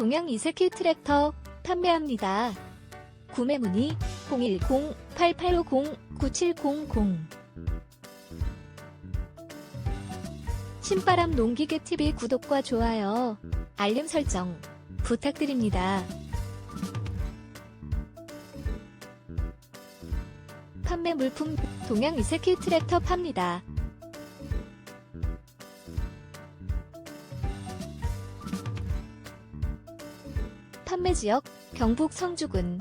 동양 이세키 트랙터 판매합니다. 구매 문의 010-8850-9700 신바람 농기계 TV 구독과 좋아요, 알림 설정 부탁드립니다. 판매 물품 동양 이세키 트랙터 팝니다. 판매 지역 경북 성주군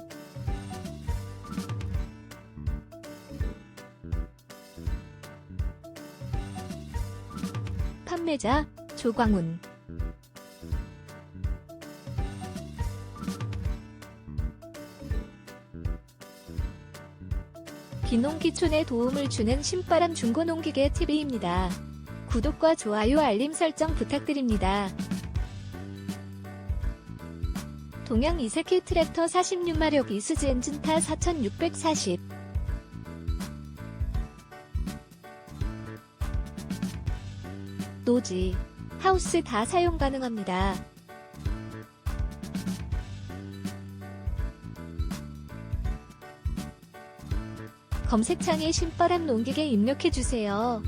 판매자 조광훈 비농기촌에 도움을 주는 신바람 중고농기계 TV입니다. 구독과 좋아요 알림 설정 부탁드립니다. 동양 이세키 트랙터 46마력 이수즈 엔진타 4640 노지, 하우스 다 사용 가능합니다. 검색창에 신바람 농기계 입력해주세요.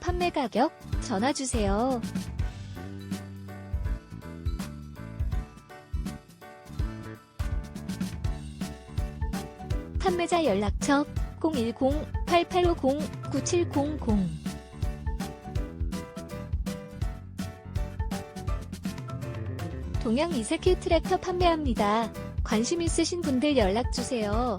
판매 가격 전화 주세요. 판매자 연락처 010-8850-9700 동양 이세키 트랙터 판매합니다. 관심 있으신 분들 연락주세요.